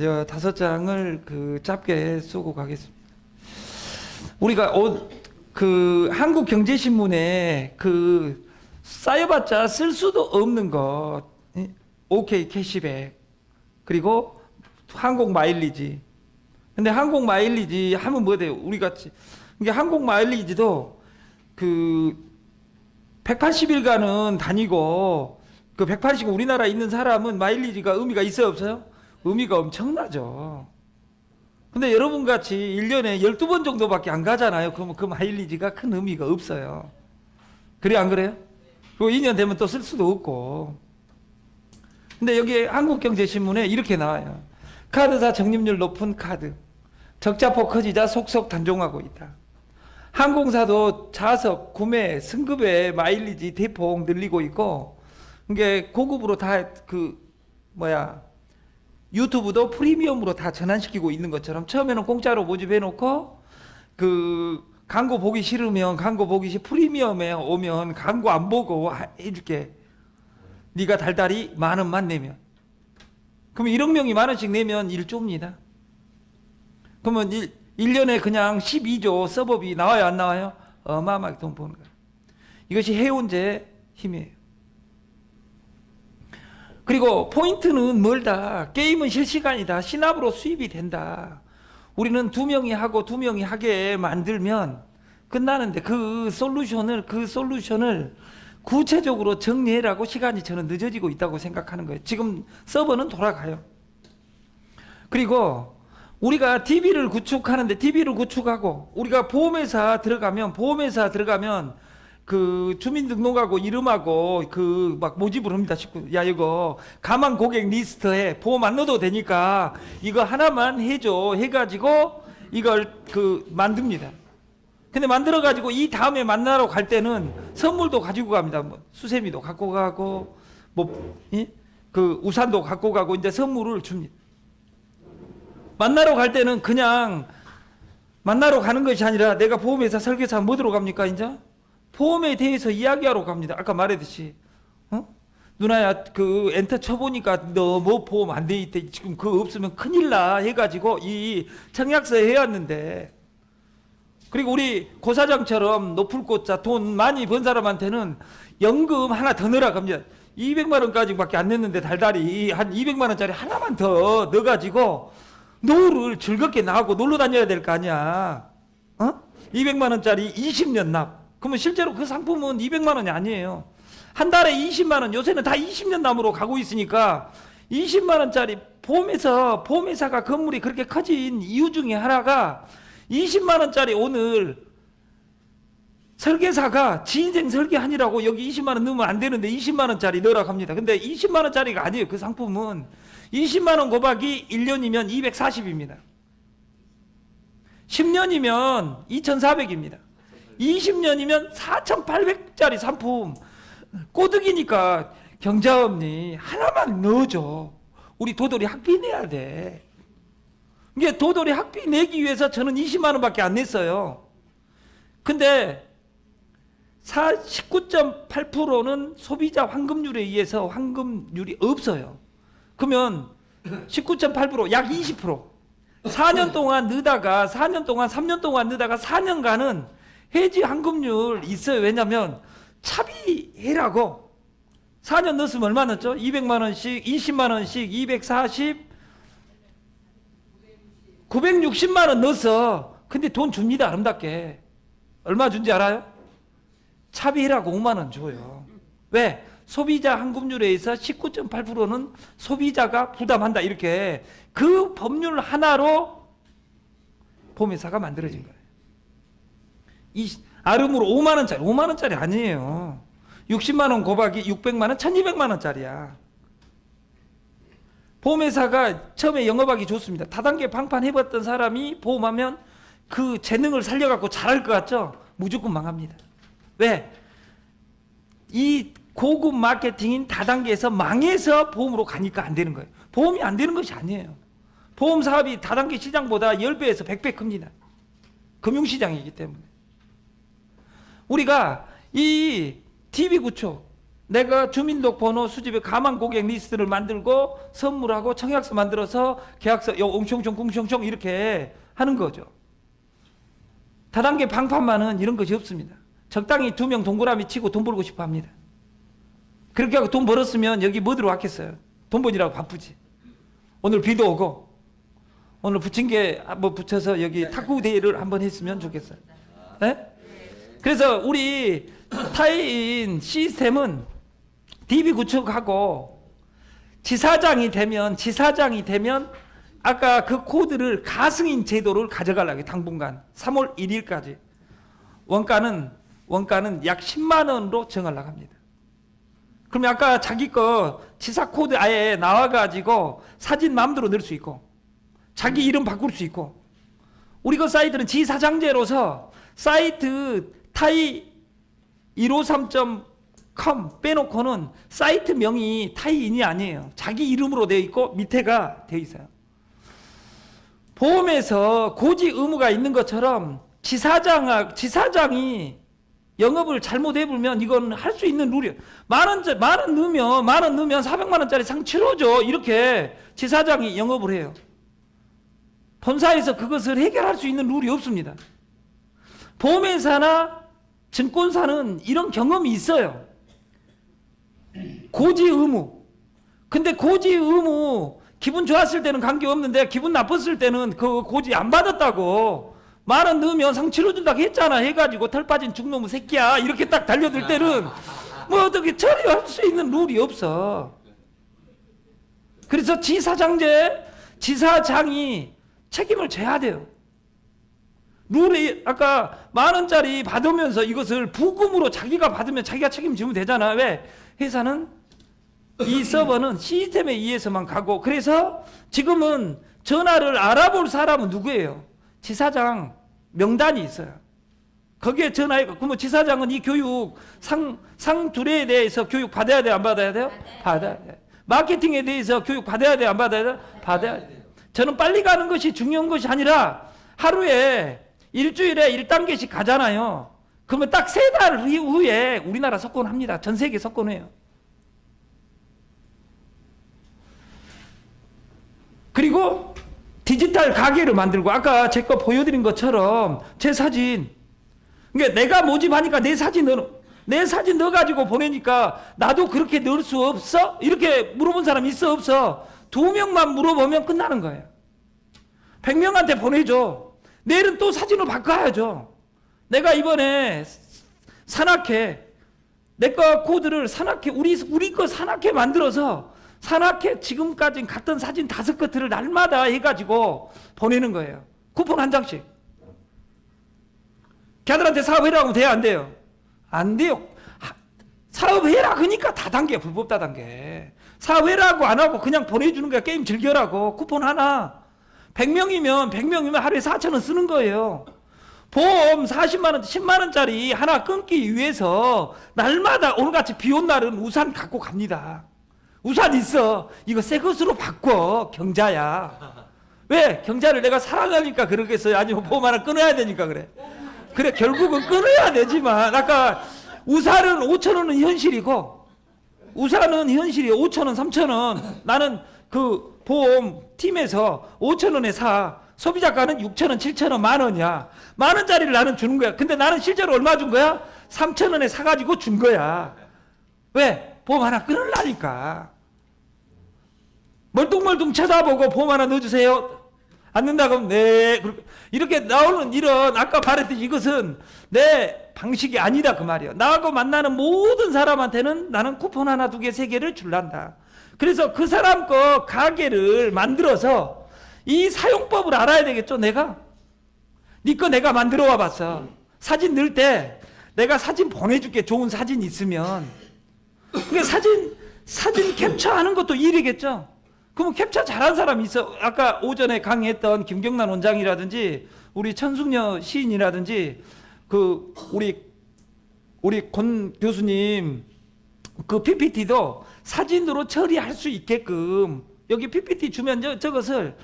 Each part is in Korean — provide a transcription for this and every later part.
저 다섯 장을 그 짧게 쓰고 가겠습니다. 우리가 어, 그 한국 경제신문에 그 쌓여봤자 쓸 수도 없는 것, 예? OK 캐시백 그리고 항공 마일리지. 근데 항공 마일리지 하면 뭐 돼요? 우리 같이 이게 항공 마일리지도 그 180일간은 다니고 그 180일 우리나라에 있는 사람은 마일리지가 의미가 있어요 없어요? 의미가 엄청나죠. 근데 여러분 같이 1년에 12번 정도밖에 안 가잖아요. 그러면 그 마일리지가 큰 의미가 없어요. 그래 안 그래요? 그리고 2년 되면 또 쓸 수도 없고. 근데 여기 한국경제신문에 이렇게 나와요. 카드사 적립률 높은 카드. 적자폭 커지자 속속 단종하고 있다. 항공사도 좌석, 구매, 승급의 마일리지 대폭 늘리고 있고, 이게 고급으로 다 그 뭐야 유튜브도 프리미엄으로 다 전환시키고 있는 것처럼 처음에는 공짜로 모집해놓고 그 광고 보기 싫으면 광고 보기 싫 프리미엄에 오면 광고 안 보고 하- 해줄게. 네가 달달이 만 원만 내면. 그러면 1억 명이 만 원씩 내면 1조입니다. 그러면 1, 1년에 그냥 12조 서버비 나와요 안 나와요? 어마어마하게 돈 버는 거예요. 이것이 해운제의 힘이에요. 그리고 포인트는 멀다. 게임은 실시간이다. 신압으로 수입이 된다. 우리는 두 명이 하고 두 명이 하게 만들면 끝나는데 그 솔루션을 그 솔루션을 구체적으로 정리해라고 시간이 저는 늦어지고 있다고 생각하는 거예요. 지금 서버는 돌아가요. 그리고 우리가 TV를 구축하는데 TV를 구축하고 우리가 보험회사 들어가면 보험회사 들어가면 그 주민등록하고 이름하고 그 막 모집을 합니다. 식구 야 이거 가만 고객 리스트에 보험 안 넣어도 되니까 이거 하나만 해줘 해가지고 이걸 그 만듭니다. 근데 만들어 가지고 이 다음에 만나러 갈 때는 선물도 가지고 갑니다. 뭐 수세미도 갖고 가고 뭐 그 우산도 갖고 가고 이제 선물을 줍니다. 만나러 갈 때는 그냥 만나러 가는 것이 아니라 내가 보험회사 설계사 뭐 들어갑니까 이제 보험에 대해서 이야기하러 갑니다. 아까 말했듯이 어? 누나야 그 엔터 쳐보니까 너 뭐 보험 안 돼 있대 지금 그거 없으면 큰일 나 해가지고 이 청약서 해왔는데 그리고 우리 고사장처럼 높을 꽃자 돈 많이 번 사람한테는 연금 하나 더 넣으라 갑니다. 200만 원까지밖에 안 냈는데 달달이 한 200만 원짜리 하나만 더 넣어가지고 노후를 즐겁게 나가고 놀러 다녀야 될 거 아니야. 어? 200만 원짜리 20년 납. 그러면 실제로 그 상품은 200만 원이 아니에요. 한 달에 20만 원. 요새는 다 20년 남으로 가고 있으니까 20만 원짜리 보험회사 보험회사가 건물이 그렇게 커진 이유 중에 하나가 20만 원짜리 오늘 설계사가 지 인생 설계하니라고 여기 20만 원 넣으면 안 되는데 20만 원짜리 넣으라고 합니다. 근데 20만 원짜리가 아니에요. 그 상품은 20만 원 곱하기 1년이면 240입니다. 10년이면 2,400입니다. 20년이면 4,800짜리 상품. 꼬득이니까 경자업니 하나만 넣어줘. 우리 도돌이 학비 내야 돼. 이게 도돌이 학비 내기 위해서 저는 20만 원밖에 안 냈어요. 근데 19.8%는 소비자 환급률에 의해서 환급률이 없어요. 그러면 19.8%약 20% 4년 동안 넣다가 4년 동안 3년 동안 넣다가 4년간은 해지 환급률 있어요. 왜냐면 차비해라고 4년 넣었으면 얼마 넣었죠? 200만 원씩 20만 원씩 240 960만 원 넣었어. 근데 돈 줍니다. 아름답게. 얼마 준지 알아요? 차비해라고 5만 원 줘요. 왜? 소비자 환급률에 의해서 19.8%는 소비자가 부담한다. 이렇게 그 법률 하나로 보험회사가 만들어진 거예요. 이 아름으로 5만 원짜리, 5만 원짜리 아니에요. 60만 원 곱하기 600만 원, 1200만 원짜리야. 보험회사가 처음에 영업하기 좋습니다. 다단계 방판 해봤던 사람이 보험하면 그 재능을 살려갖고 잘할 것 같죠? 무조건 망합니다. 왜? 이 고급 마케팅인 다단계에서 망해서 보험으로 가니까 안 되는 거예요. 보험이 안 되는 것이 아니에요. 보험 사업이 다단계 시장보다 10배에서 100배 큽니다. 금융시장이기 때문에. 우리가 이 TV 구축, 내가 주민등록 번호 수집에 가만 고객 리스트를 만들고 선물하고 청약서 만들어서 계약서 요 옹총총 궁총총 이렇게 하는 거죠. 다단계 방판만은 이런 것이 없습니다. 적당히 두 명 동그라미 치고 돈 벌고 싶어 합니다. 그렇게 하고 돈 벌었으면 여기 뭐 들어왔겠어요? 돈 버니라고 바쁘지. 오늘 비도 오고 오늘 부침개 뭐 붙여서 여기 탁구 대회를 한번 했으면 좋겠어요. 네? 그래서 우리 타인 시스템은 DB 구축하고 지사장이 되면 지사장이 되면 아까 그 코드를 가승인 제도를 가져가려고 당분간 3월 1일까지 원가는 원가는 약 10만 원으로 정하려고 합니다. 그러면 아까 자기 거 지사 코드 아예 나와 가지고 사진 마음대로 넣을 수 있고 자기 이름 바꿀 수 있고 우리 그 사이트는 지사장제로서 사이트 타이 153.com 빼놓고는 사이트 명이 타이인이 아니에요. 자기 이름으로 되어 있고 밑에가 되어 있어요. 보험에서 고지 의무가 있는 것처럼 지사장 지사장이 영업을 잘못 해 보면 이건 할 수 있는 룰이에요. 만 원, 만원 넣으면 만원 넣으면 400만 원짜리 상 치러줘 이렇게 지사장이 영업을 해요. 본사에서 그것을 해결할 수 있는 룰이 없습니다. 보험회사나 증권사는 이런 경험이 있어요. 고지 의무. 근데 고지 의무 기분 좋았을 때는 관계 없는데 기분 나빴을 때는 그 고지 안 받았다고 만원 넣으면 상 치러준다고 했잖아 해가지고 털 빠진 죽놈의 새끼야 이렇게 딱 달려들 때는 뭐 어떻게 처리할 수 있는 룰이 없어. 그래서 지사장제 지사장이 책임을 져야 돼요. 룰이 아까 만 원짜리 받으면서 이것을 부금으로 자기가 받으면 자기가 책임지면 되잖아. 왜? 회사는 이 서버는 시스템에 의해서만 가고 그래서 지금은 전화를 알아볼 사람은 누구예요? 지사장 명단이 있어요. 거기에 전화해 그러면 지사장은 이 교육 상, 상 둘에 대해서 교육 받아야 돼, 안 받아야 돼요? 받아야 돼. 마케팅에 대해서 교육 받아야 돼, 안 받아야 돼? 받아야 돼. 저는 빨리 가는 것이 중요한 것이 아니라 하루에 일주일에 1단계씩 가잖아요. 그러면 딱 세달 후에 우리나라 석권합니다. 전 세계 석권해요. 그리고 디지털 가게를 만들고 아까 제 거 보여드린 것처럼 제 사진 그러니까 내가 모집하니까 내 사진 넣어 내 사진 넣어가지고 보내니까 나도 그렇게 넣을 수 없어? 이렇게 물어본 사람 있어 없어? 두 명만 물어보면 끝나는 거예요. 100명한테 보내줘. 내일은 또 사진을 바꿔야죠. 내가 이번에 산악회 내 거 코드를 산악회 우리 우리 거 산악회 만들어서 산악회 지금까지 갔던 사진 다섯 것들을 날마다 해가지고 보내는 거예요. 쿠폰 한 장씩. 걔들한테 사업해라 하면 돼요 안 돼요? 안 돼요. 하- 사업해라 그러니까 다단계 불법 다단계. 사업해라고 안 하고 그냥 보내주는 거야 게임 즐겨라고 쿠폰 하나. 100명이면 100명이면 하루에 4천 원 쓰는 거예요. 보험 40만 원, 10만 원짜리 하나 끊기 위해서 날마다 오늘같이 비 온 날은 우산 갖고 갑니다. 우산 있어. 이거 새 것으로 바꿔. 경자야. 왜? 경자를 내가 사랑하니까 그러겠어요? 아니면 보험 하나 끊어야 되니까 그래? 그래, 결국은 끊어야 되지만, 아까 우산은 5천 원은 현실이고, 우산은 현실이에요. 5천 원, 3천 원. 나는 그 보험 팀에서 5천 원에 사. 소비자가는 6천 원, 7천 원, 만 원이야. 만 원짜리를 나는 주는 거야. 근데 나는 실제로 얼마 준 거야? 3천 원에 사가지고 준 거야. 왜? 보험 하나 끊으려니까. 멀뚱멀뚱 쳐다보고 보험 하나 넣어주세요. 안 넣는다 그러면 네. 이렇게 나오는 이런 아까 말했듯이 이것은 내 방식이 아니다 그 말이에요. 나하고 만나는 모든 사람한테는 나는 쿠폰 하나 두 개 세 개를 줄란다. 그래서 그 사람 거 가게를 만들어서 이 사용법을 알아야 되겠죠 내가. 네거 내가 만들어 와 봤어. 사진 넣을 때 내가 사진 보내줄게 좋은 사진 있으면. 그게 사진 사진 캡처하는 것도 일이겠죠. 그러면 캡처 잘한 사람이 있어. 아까 오전에 강의했던 김경란 원장이라든지 우리 천숙녀 시인이라든지 그 우리 우리 권 교수님 그 PPT도 사진으로 처리할 수 있게끔 여기 PPT 주면 저, 저것을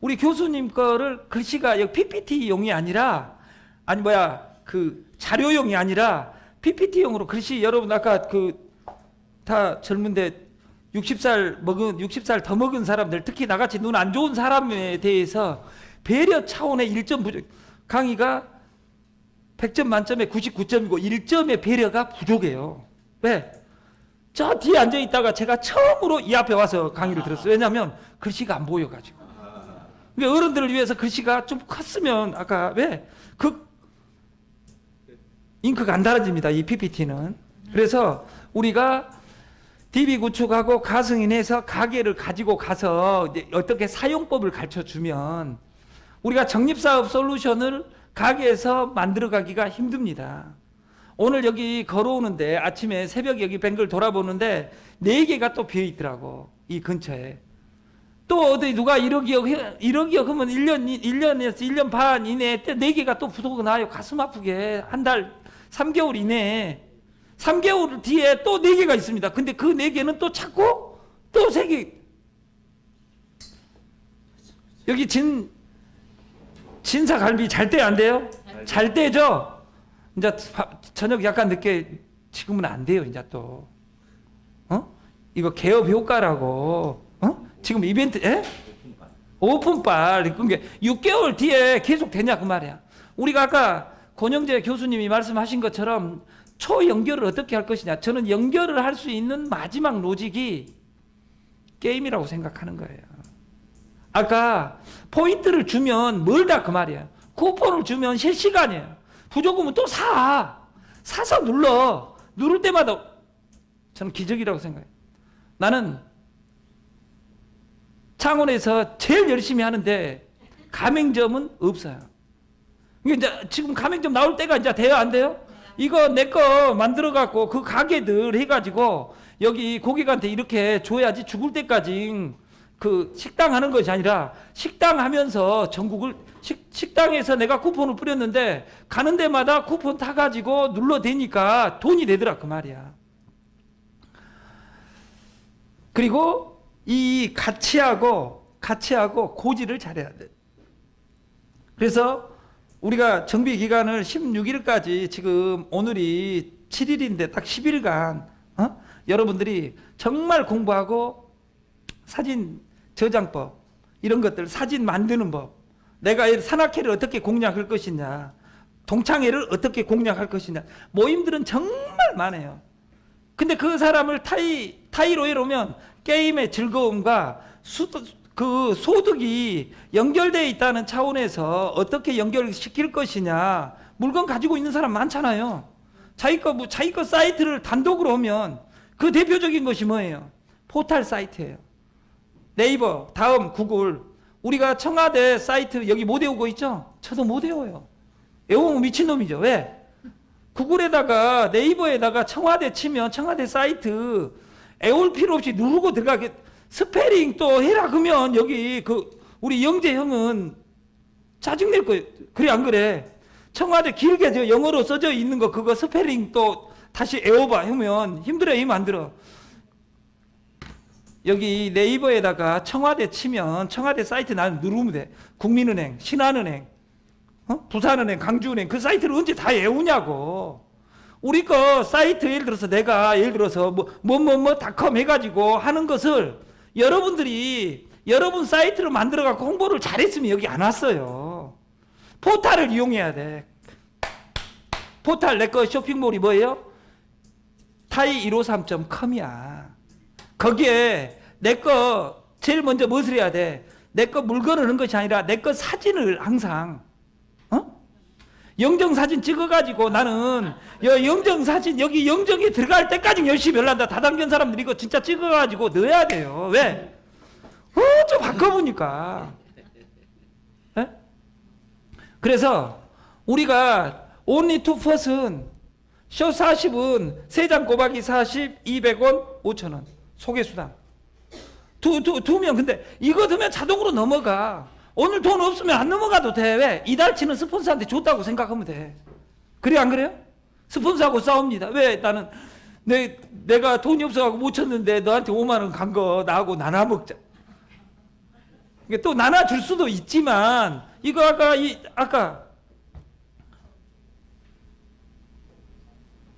우리 교수님 거를 글씨가 여기 PPT용이 아니라 아니 뭐야 그 자료용이 아니라 PPT용으로 글씨 여러분 아까 그 다 젊은데 60살 먹은 60살 더 먹은 사람들 특히 나같이 눈 안 좋은 사람에 대해서 배려 차원의 1점 부족. 강의가 100점 만점에 99점이고 1점의 배려가 부족해요. 왜? 저 뒤에 앉아 있다가 제가 처음으로 이 앞에 와서 강의를 들었어요. 왜냐하면 글씨가 안 보여가지고. 그러니까 어른들을 위해서 글씨가 좀 컸으면 아까 왜? 그 잉크가 안 달아집니다. 이 PPT는. 그래서 우리가 DB 구축하고 가승인해서 가게를 가지고 가서 어떻게 사용법을 가르쳐 주면 우리가 적립사업 솔루션을 가게에서 만들어 가기가 힘듭니다. 오늘 여기 걸어오는데 아침에 새벽 여기 뱅글 돌아보는데 네 개가 또 비어 있더라고. 이 근처에. 또 어디 누가 1억이요 1억이요 그러면 1년 1년에서 1년 반 이내에 네 개가 또 부도가 나요. 가슴 아프게 한 달 3개월 이내에 3개월 뒤에 또 네 개가 있습니다. 근데 그 네 개는 또 찾고 또 세 개. 여기 진 진사 갈비 잘 때 안 돼요? 잘 때죠. 이제 바- 저녁 약간 늦게 지금은 안 돼요. 이제 또 어? 이거 개업 효과라고 어? 지금 이벤트 에? 오픈빨 그게 6개월 뒤에 계속 되냐 그 말이야. 우리가 아까 권영재 교수님이 말씀하신 것처럼 초 연결을 어떻게 할 것이냐. 저는 연결을 할 수 있는 마지막 로직이 게임이라고 생각하는 거예요. 아까 포인트를 주면 멀다 그 말이야. 쿠폰을 주면 실시간이에요. 부조금은 또 사. 사서 눌러. 누를 때마다 저는 기적이라고 생각해요. 나는 창원에서 제일 열심히 하는데 가맹점은 없어요. 이게 이제 지금 가맹점 나올 때가 이제 돼요, 안 돼요? 이거 내 거 만들어 갖고 그 가게들 해 가지고 여기 고객한테 이렇게 줘야지 죽을 때까지 그 식당 하는 것이 아니라 식당 하면서 전국을 식, 식당에서 내가 쿠폰을 뿌렸는데 가는 데마다 쿠폰 타가지고 눌러대니까 돈이 되더라 그 말이야. 그리고 이 같이 하고 같이 하고 고지를 잘해야 돼. 그래서 우리가 정비 기간을 16일까지 지금 오늘이 7일인데 딱 10일간 어? 여러분들이 정말 공부하고 사진 저장법 이런 것들 사진 만드는 법 내가 이 산악회를 어떻게 공략할 것이냐 동창회를 어떻게 공략할 것이냐 모임들은 정말 많아요. 근데 그 사람을 타이 타이로에 오면 게임의 즐거움과 수, 그 소득이 연결되어 있다는 차원에서 어떻게 연결시킬 것이냐 물건 가지고 있는 사람 많잖아요. 자기 거 뭐, 자기 거 사이트를 단독으로 하면 그 대표적인 것이 뭐예요? 포탈 사이트예요. 네이버, 다음 구글. 우리가 청와대 사이트 여기 못 외우고 있죠? 저도 못 외워요. 외우면 미친놈이죠. 왜? 구글에다가 네이버에다가 청와대 치면 청와대 사이트 애올 필요 없이 누르고 들어가게 스페링 또 해라 그러면 여기 그 우리 영재 형은 짜증 낼 거예요. 그래 안 그래? 청와대 길게 저 영어로 써져 있는 거 그거 스페링 또 다시 애워봐 하면 힘들어 힘안 들어. 여기 네이버에다가 청와대 치면 청와대 사이트 나는 누르면 돼. 국민은행, 신한은행, 어? 부산은행, 강주은행 그 사이트를 언제 다 외우냐고. 우리 거 사이트 예를 들어서 내가 예를 들어서 뭐뭐뭐 닷컴 해가지고 하는 것을 여러분들이 여러분 사이트를 만들어 갖고 홍보를 잘했으면 여기 안 왔어요. 포탈을 이용해야 돼. 포탈 내 거 쇼핑몰이 뭐예요? 타이 153.com이야. 거기에 내 거 제일 먼저 무엇을 해야 돼? 내 거 물건을 넣는 것이 아니라 내 거 사진을 항상 어? 영정 사진 찍어가지고 나는 여 영정 사진 여기 영정에 들어갈 때까지 열심히 연락한다. 다단계 사람들 이거 진짜 찍어가지고 넣어야 돼요. 왜? 어, 좀 바꿔보니까. 예? 그래서 우리가 only to first은 쇼 40은 세장 꼬박이 40, 200원, 5천원. 소개수당. 두, 두, 두 명. 근데 이거 두면 자동으로 넘어가. 오늘 돈 없으면 안 넘어가도 돼. 왜? 이달치는 스폰서한테 줬다고 생각하면 돼. 그래, 안 그래요? 스폰서하고 싸웁니다. 왜? 나는 내, 내가 돈이 없어가지고 못 쳤는데 너한테 5만원 간 거 나하고 나눠 먹자. 또 나눠 줄 수도 있지만, 이거 아까, 이, 아까.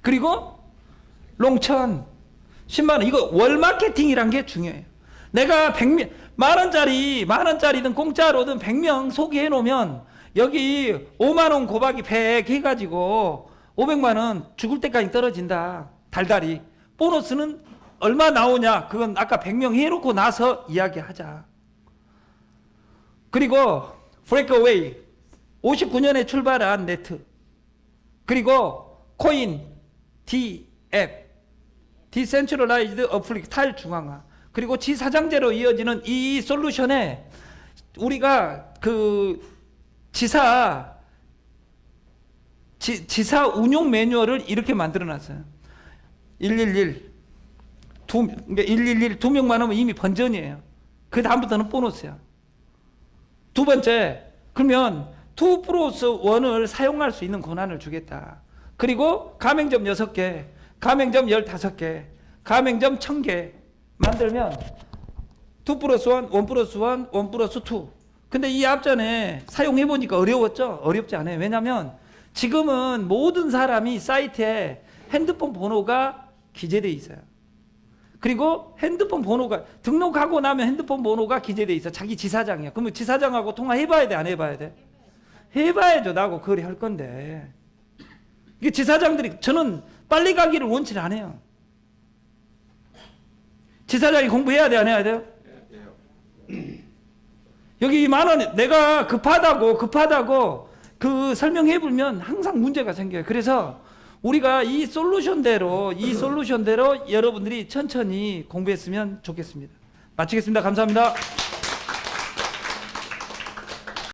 그리고 롱천. 10만 원. 이거 월 마케팅이란 게 중요해요. 내가 100명 만 원짜리 만 원짜리든 공짜로든 100명 소개해 놓으면 여기 5만 원 곱하기 100 해가지고 500만 원 죽을 때까지 떨어진다. 달달이. 보너스는 얼마 나오냐? 그건 아까 100명 해놓고 나서 이야기하자. 그리고 브레이크웨이 59년에 출발한 네트 그리고 코인 DF 디센트럴라이즈드 어플릭 탈중앙화 그리고 지사장제로 이어지는 이 솔루션에 우리가 그 지사 지, 지사 운용 매뉴얼을 이렇게 만들어 놨어요. 111 두, 그러니까 111 두 명만 하면 이미 번전이에요. 그 다음부터는 보너스야. 두 번째, 그러면 2 플러스 1을 사용할 수 있는 권한을 주겠다. 그리고 가맹점 6개, 가맹점 15개, 가맹점 1000개 만들면 2 플러스 1, 1 플러스 1, 1 플러스 2. 근데 이 앞전에 사용해 보니까 어려웠죠? 어렵지 않아요. 왜냐면 지금은 모든 사람이 사이트에 핸드폰 번호가 기재돼 있어요. 그리고 핸드폰 번호가 등록하고 나면 핸드폰 번호가 기재돼 있어. 자기 지사장이야. 그러면 지사장하고 통화해봐야 돼, 안 해봐야 돼? 해봐야죠. 나하고 거래할 건데. 이게 지사장들이 저는 빨리 가기를 원치를 안 해요. 지사장이 공부해야 돼, 안 해야 돼요? 여기 만 원, 내가 급하다고, 급하다고 그 설명해 보면 항상 문제가 생겨요. 그래서 우리가 이 솔루션대로, 이 솔루션대로 여러분들이 천천히 공부했으면 좋겠습니다. 마치겠습니다. 감사합니다.